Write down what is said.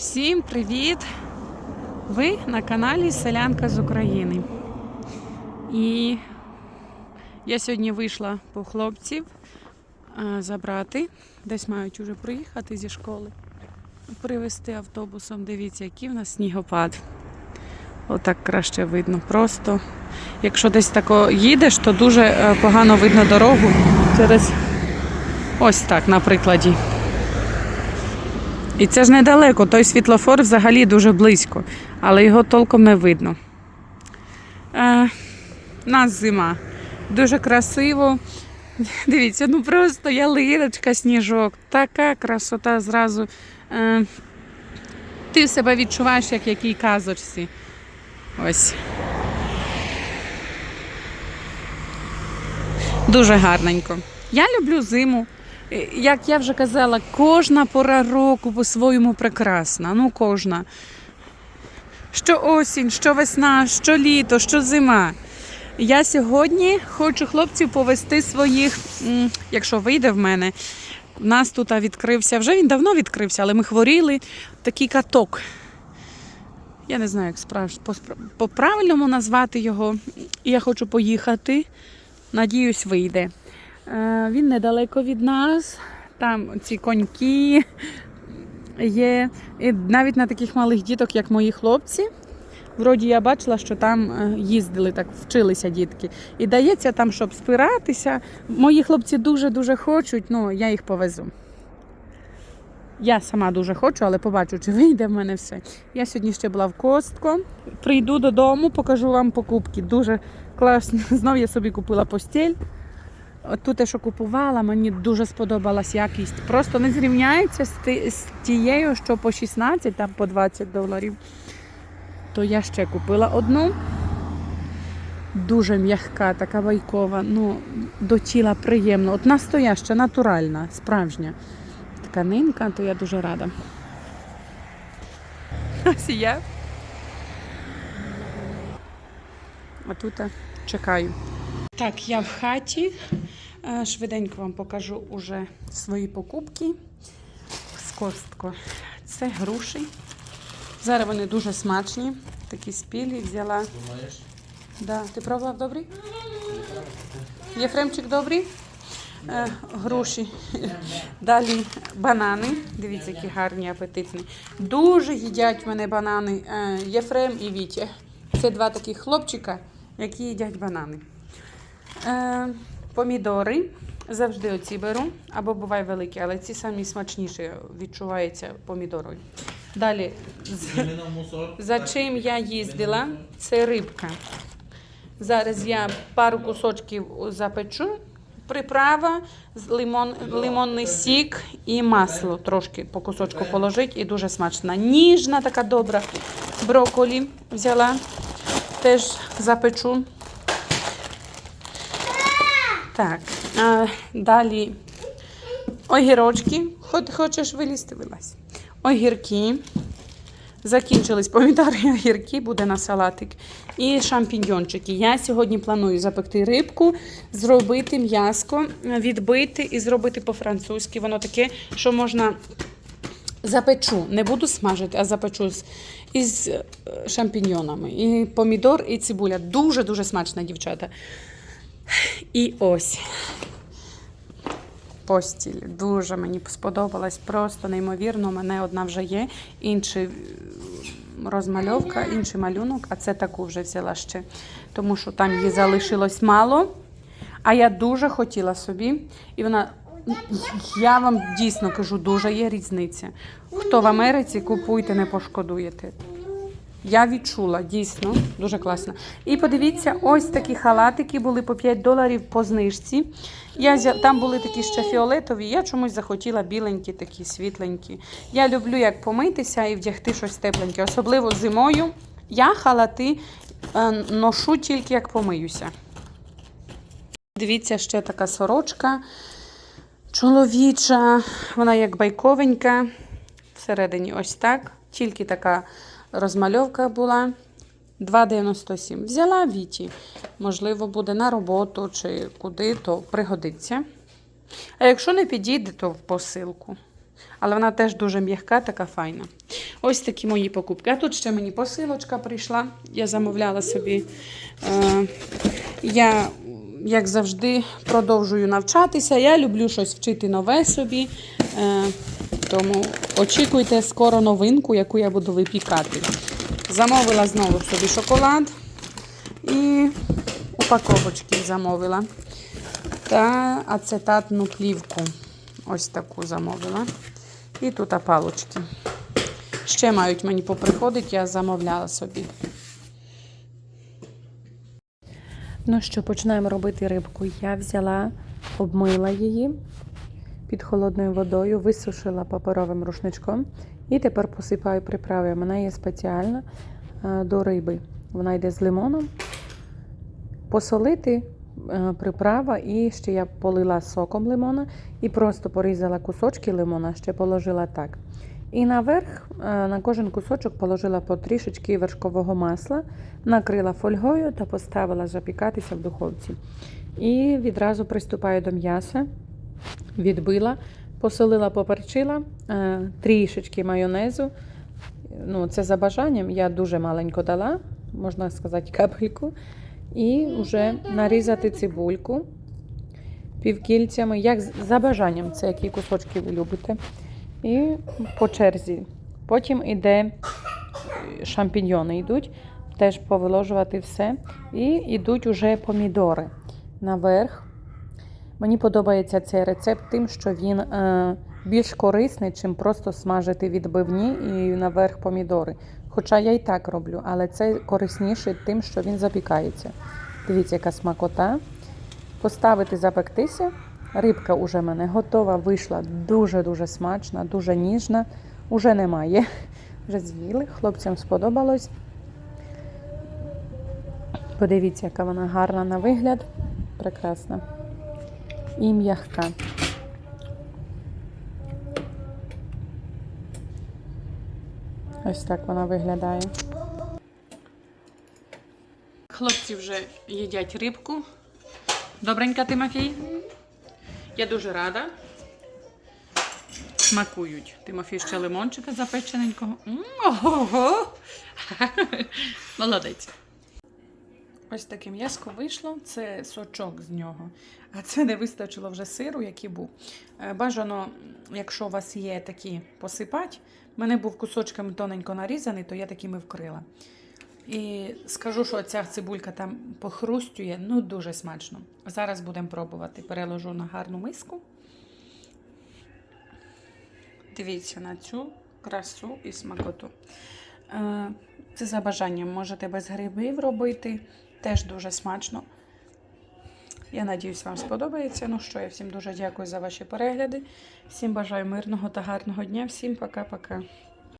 Всім привіт! Ви на каналі Селянка з України. І я сьогодні вийшла по хлопців е, забрати. Десь мають уже приїхати зі школи. Привезти автобусом. Дивіться, який в нас снігопад. Отак краще видно. Просто, якщо десь тако їдеш, то дуже е, погано видно дорогу через ось так, на прикладі. І це ж недалеко, той світлофор взагалі дуже близько, але його толком не видно. Е, нас зима. Дуже красиво. Дивіться, ну просто ялиночка, сніжок. Така красота зразу. Е, ти себе відчуваєш, як в якій казочці. Ось. Дуже гарненько. Я люблю зиму. Як я вже казала, кожна пора року по-своєму прекрасна. Ну, кожна. Що осінь, що весна, що літо, що зима. Я сьогодні хочу хлопців повести своїх, якщо вийде в мене. У нас тут відкрився, вже він давно відкрився, але ми хворіли. Такий каток. Я не знаю, як справ... по- по-правильному назвати його. Я хочу поїхати. Надіюсь, вийде. Е, Він недалеко від нас. Там ці коньки є. І навіть на таких малих діток, як мої хлопці. Вроді я бачила, що там е, їздили, так вчилися дітки. І дається там, щоб спиратися. Мої хлопці дуже-дуже хочуть, ну я їх повезу. Я сама дуже хочу, але побачу, чи вийде в мене все. Я сьогодні ще була в Костко. Прийду додому, покажу вам покупки. Дуже класно. Знов я собі купила постіль. Тут те, що купувала, мені дуже сподобалась якість. Просто не зрівняється з, тією, що по 16, там по 20 доларів. То я ще купила одну. Дуже м'яка, така байкова. Ну, до тіла приємно. От настояща, натуральна, справжня. Тканинка, то я дуже рада. Ось я. А тут чекаю. Так, я в хаті. Е, Швиденько вам покажу уже свої покупки з костко. Це груші. Зараз вони дуже смачні. Такі спілі взяла. Думаєш? Да. Ти пробував добрий? Єфремчик добрий? Е, груші. Далі банани. Дивіться, які гарні, апетитні. Дуже їдять в мене банани е, Єфрем і Вітя. Це два таких хлопчика, які їдять банани. Е, помідори. Завжди оці беру, або буває великі, але ці самі смачніші відчуваються помідорою. Далі, за чим я їздила, це рибка. Зараз я пару кусочків запечу. Приправа, лимон, лимонний сік і масло трошки по кусочку положить і дуже смачна. Ніжна, така добра. Броколі взяла, теж запечу. Так, а, далі огірочки. Хочеш вилізти, вилазь. Огірки. Закінчились помідори і огірки, буде на салатик. І шампіньйончики. Я сьогодні планую запекти рибку, зробити м'яско, відбити і зробити по-французьки. Воно таке, що можна запечу. Не буду смажити, а запечу із е, шампіньйонами. І помідор, і цибуля. Дуже-дуже смачна, дівчата. І ось. Постіль дуже мені сподобалась, просто неймовірно. У мене одна вже є, інший е, розмальовка, інший малюнок, а це таку вже взяла ще, тому що там її залишилось мало. А я дуже хотіла собі, і вона. Я вам дійсно кажу, дуже є різниця. Хто в Америці купуйте, не пошкодуєте. Я відчула, дійсно, дуже класно. І подивіться, ось такі халатики були по 5 доларів по знижці. Я Там були такі ще фіолетові, я чомусь захотіла біленькі, такі світленькі. Я люблю як помитися і вдягти щось тепленьке, особливо зимою. Я халати е, ношу тільки як помиюся. Дивіться, ще така сорочка чоловіча, вона як байковенька. Всередині ось так. Тільки така розмальовка була. 2,97. Взяла Віті. Можливо, буде на роботу чи куди, то пригодиться. А якщо не підійде, то в посилку. Але вона теж дуже м'яка, така файна. Ось такі мої покупки. А тут ще мені посилочка прийшла. Я замовляла собі. Е, я, як завжди, продовжую навчатися. Я люблю щось вчити нове собі. Е, тому очікуйте скоро новинку, яку я буду випікати. Замовила знову собі шоколад і упаковочки замовила. Та ацетатну плівку. Ось таку замовила. І тут палочки. Ще мають мені поприходити, я замовляла собі. Ну що, починаємо робити рибку. Я взяла, обмила її під холодною водою, висушила паперовим рушничком і тепер посипаю приправи. Вона є спеціальна е, до риби. Вона йде з лимоном. Посолити е, приправа, і ще я полила соком лимона і просто порізала кусочки лимона, ще положила так. І наверх е, на кожен кусочок положила по трішечки вершкового масла, накрила фольгою та поставила запікатися в духовці. І відразу приступаю до м'яса, відбила, посолила, поперчила, е, трішечки майонезу. Ну, це за бажанням, я дуже маленько дала, можна сказати, капельку. І вже нарізати цибульку півкільцями, як за бажанням, це які кусочки ви любите. І по черзі. Потім іде е, шампіньйони йдуть, теж повиложувати все. І йдуть уже помідори наверх. Мені подобається цей рецепт тим, що він е, більш корисний, чим просто смажити відбивні і наверх помідори. Хоча я і так роблю, але це корисніше тим, що він запікається. Дивіться, яка смакота. Поставити запектися. Рибка уже в мене готова, вийшла дуже-дуже смачна, дуже ніжна. Уже немає. Вже з'їли, хлопцям сподобалось. Подивіться, яка вона гарна на вигляд. Прекрасна. І м'ягка. Ось так вона виглядає. Хлопці вже їдять рибку. Добренька, Тимофій? Я дуже рада. Смакують. Тимофій ще лимончика запечененького. Ого! Молодець. Ось таке м'яско вийшло, це сочок з нього. А це не вистачило вже сиру, який був. Е, Бажано, якщо у вас є такі посипати. У мене був кусочками тоненько нарізаний, то я такими вкрила. І скажу, що ця цибулька там похрустює, ну дуже смачно. Зараз будемо пробувати. Переложу на гарну миску. Дивіться на цю красу і смакоту. Е, Це за бажанням можете без грибів робити. Теж дуже смачно. Я надіюсь, вам сподобається. Ну що, я всім дуже дякую за ваші перегляди. Всім бажаю мирного та гарного дня. Всім пока-пока.